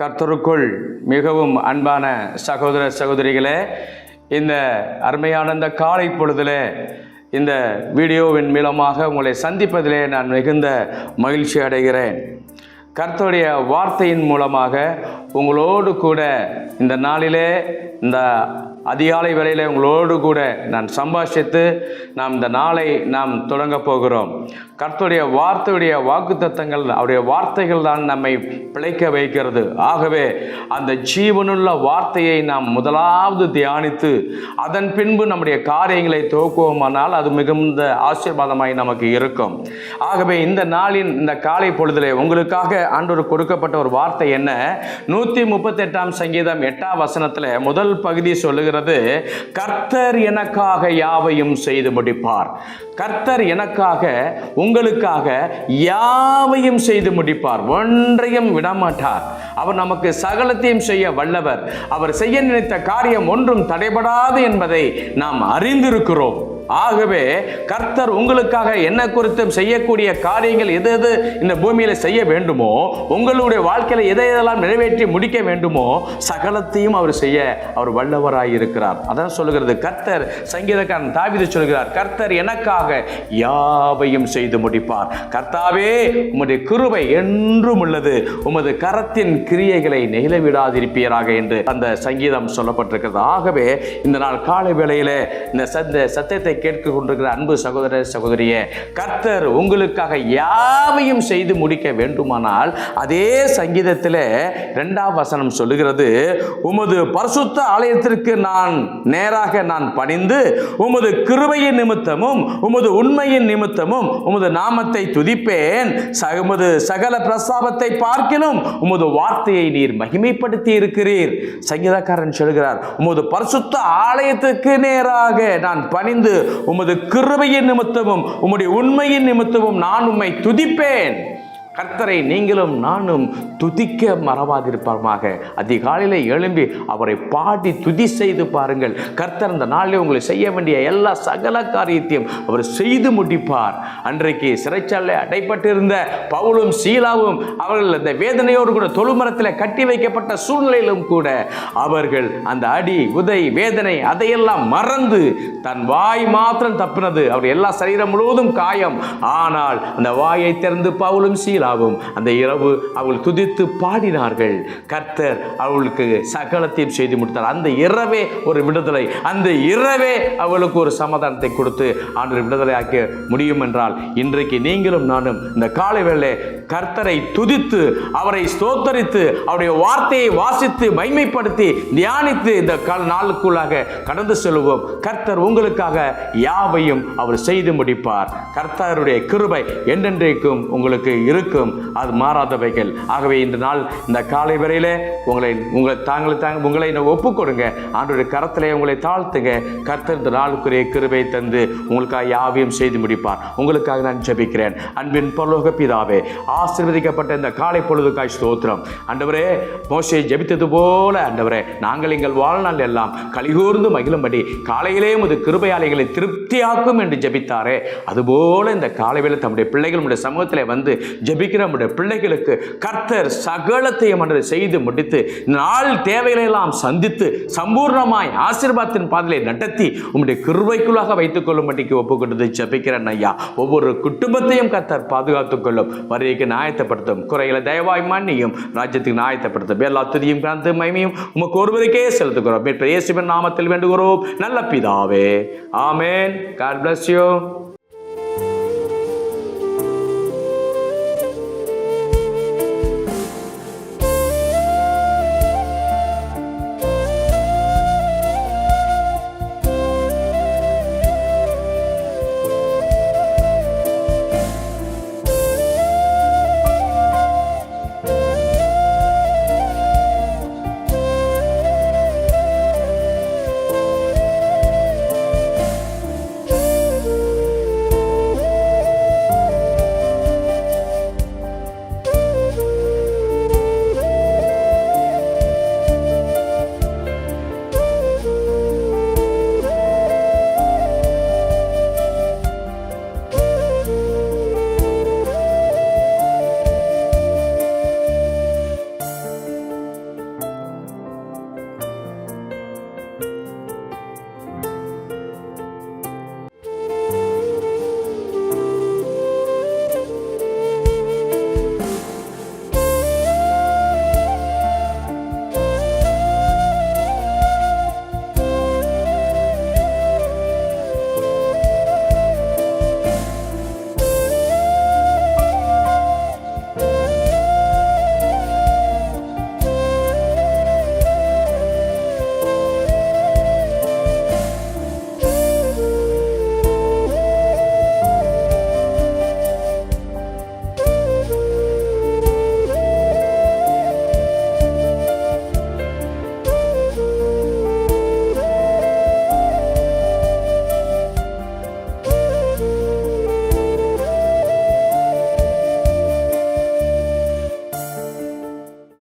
கர்த்தருக்குள் மிகவும் அன்பான சகோதர சகோதரிகளே இந்த அருமையான இந்த காலை பொழுதில் இந்த வீடியோவின் மூலமாக உங்களை சந்திப்பதிலே நான் மிகுந்த மகிழ்ச்சி அடைகிறேன். கர்த்தருடைய வார்த்தையின் மூலமாக உங்களோடு கூட இந்த நாளிலே இந்த அதிகாலை வேளையில் உங்களோடு கூட நான் சம்பாஷித்து நாம் இந்த நாளை நாம் தொடங்கப் போகிறோம். கர்த்தருடைய வார்த்தையுடைய வாக்குத்தத்தங்கள் அவருடைய வார்த்தைகள் தான் நம்மை பிழைக்க வைக்கிறது. ஆகவே அந்த ஜீவனுள்ள வார்த்தையை நாம் முதலாவது தியானித்து அதன் பின்பு நம்முடைய காரியங்களை துவக்குவோமானால் அது மிகுந்த ஆசீர்வாதமாய் நமக்கு இருக்கும். ஆகவே இந்த நாளின் இந்த காலை பொழுதிலே உங்களுக்காக ஆண்டவர் கொடுக்கப்பட்ட ஒரு வார்த்தை என்ன? நூற்றி முப்பத்தெட்டாம் சங்கீதம் எட்டாம் வசனத்தில் முதல் பகுதி சொல்லுகிறது கர்த்தர் எனக்காக யாவையும் செய்து முடிப்பார். கர்த்தர் எனக்காக உங்களுக்காக யாவையும் செய்து முடிப்பார். ஒன்றையும் விடமாட்டார். அவர் நமக்கு சகலத்தையும் செய்ய வல்லவர். அவர் செய்ய நினைத்த காரியம் ஒன்றும் தடைபடாது என்பதை நாம் அறிந்திருக்கிறோம். ஆகவே கர்த்தர் உங்களுக்காக என்ன குறித்தும் செய்யக்கூடிய காரியங்கள் எது எது இந்த பூமியில் செய்ய வேண்டுமோ உங்களுடைய வாழ்க்கையில் எதை எதெல்லாம் நிறைவேற்றி முடிக்க வேண்டுமோ சகலத்தையும் அவர் செய்ய அவர் வல்லவராய் இருக்கிறார். அதான் சொல்லுகிறது கர்த்தர் சங்கீதக்காரன் தாவிதை சொல்கிறார் கர்த்தர் எனக்காக யாவையும் செய்து முடிப்பார். கர்த்தாவே உமது கிருபை என்றும் உள்ளது. உமது கரத்தின் கிரியைகளை நெகிழவிடாதிருப்பீராக என்று அந்த சங்கீதம் சொல்லப்பட்டிருக்கிறது. ஆகவே இந்த நாள் காலை வேளையில் இந்த சத்த சத்தியத்தை கேட்க கொண்டிருக்கிற அன்பு சகோதர சகோதரிய கர்த்தர் உங்களுக்காக யாவையும் செய்து முடிக்க வேண்டுமானால் அதே சங்கீதத்தில் ரெண்டாம் வசனம் சொல்லுகிறது உமது பரிசுத்த ஆலயத்திற்கு நான் நேராக நான் பணிந்து உமது கிருபையின் நிமித்தமும் உமது உண்மையின் நிமித்தமும் உமது நாமத்தை துதிப்பேன். உமது சகல பிரஸ்தாபத்தை பார்க்கினும் உமது வார்த்தையை நீர் மகிமைப்படுத்தி இருக்கிறீர். சங்கீதக்காரன் சொல்கிறார் உமது பரிசுத்த ஆலயத்துக்கு நேராக நான் பணிந்து உமது கிருபையின் நிமித்தமும் உம்முடைய உண்மையின் நிமித்தமும் நான் உம்மை துதிப்பேன். கர்த்தரை நீங்களும் நானும் துதிக்க மறவாதிருப்பாருமாக. அதிகாலையில் எழும்பி அவரை பாடி துதி செய்து பாருங்கள். கர்த்தர் அந்த நாளில் உங்களை செய்ய வேண்டிய எல்லா சகல காரியத்தையும் அவர் செய்து முடிப்பார். அன்றைக்கு சிறைச்சாலை அடைப்பட்டிருந்த பவுலும் சீலாவும் அவர்கள் அந்த வேதனையோடு கூட தொழுமரத்தில் கட்டி வைக்கப்பட்ட சூழ்நிலையிலும் கூட அவர்கள் அந்த அடி உதை வேதனை அதையெல்லாம் மறந்து தன் வாய் மாத்திரம் தப்பினது. அவர் எல்லா சரீரம் முழுவதும் காயம். ஆனால் அந்த வாயை திறந்து பவுலும் ராஜாவும் அந்த இரவு அவள் துதித்து பாடினார்கள். கர்த்தர் அவளுக்கு சகலத்தையும் செய்து முடித்தார். அந்த இரவே ஒரு விடுதலை. அந்த இரவே அவளுக்கு ஒரு சமாதானத்தை கொடுத்து ஆண்டு விடுதலை ஆக்க முடியும் என்றால் இன்றைக்கு நீங்களும் நானும் இந்த காலை வேளை கர்த்தரை துதித்து அவரை ஸ்தோத்தரித்து அவருடைய வார்த்தையை வாசித்து மைமைப்படுத்தி தியானித்து இந்த கால் நாளுக்குள்ளாக கடந்து செல்வோம். கர்த்தர் உங்களுக்காக யாவையும் அவர் செய்து முடிப்பார். கர்த்தருடைய கிருபை என்றென்றைக்கும் உங்களுக்கு இருக்கும். அது மாறாதவைகள் ஆகவே இந்த நாள் இந்த காலை வரையிலே உங்களை உங்களை தாங்களை தாங்க உங்களை ஒப்பு கொடுங்க கரத்திலே உங்களை தாழ்த்துங்க. கர்த்தர் இந்த நாளுக்குரிய கிருபை தந்து உங்களுக்காக யாவையும் செய்து முடிப்பார். உங்களுக்காக நான் ஜபிக்கிறேன். அன்பின் பரலோக பிதாவே ஆசிர்வதிக்கப்பட்ட இந்த காலை பொழுதுக்காய் ஸ்தோத்திரம். ஆண்டவரே மோசையை ஜபித்தது போல ஆண்டவரே நாங்கள் எங்கள் வாழ்நாள் எல்லாம் கலிகூர்ந்து மகிழும்படி காலையிலே உமது கிருபையாளிகளை திருப்தியாக்கும் என்று ஜெபித்தாரே. அதுபோல இந்த காலை வேளை தம்முடைய பிள்ளைகள் சமூகத்தில் வந்து ஜெபிக்கிற நம்முடைய பிள்ளைகளுக்கு கர்த்தர் சகலத்தையும் அன்று செய்து முடித்து நாள் தேவைகளை எல்லாம் சந்தித்து சம்பூர்ணமாய் ஆசீர்வாதத்தின் பாதையை நடத்தி உம்முடைய கிருவைக்குள்ளாக வைத்துக் கொள்ளும்படிக்கு ஒப்பு கொடுத்து ஜெபிக்கிறேன் ஐயா. ஒவ்வொரு குடும்பத்தையும் கர்த்தர் பாதுகாத்துக் கொள்ளும். வரைக்கு நியாயத்தைப்படுத்தும். குறைகளை தயவாய் மன்னியும். ராஜ்யத்துக்கு நியாயத்தைப்படுத்தும். எல்லா துதியும் கலந்து மைமையும் உமக்கு ஒருவருக்கே செலுத்துகிறோம். இயேசுவின் நாமத்தில் வேண்டுகிறோம். நல்ல பிதாவே. ஆமென். God bless you.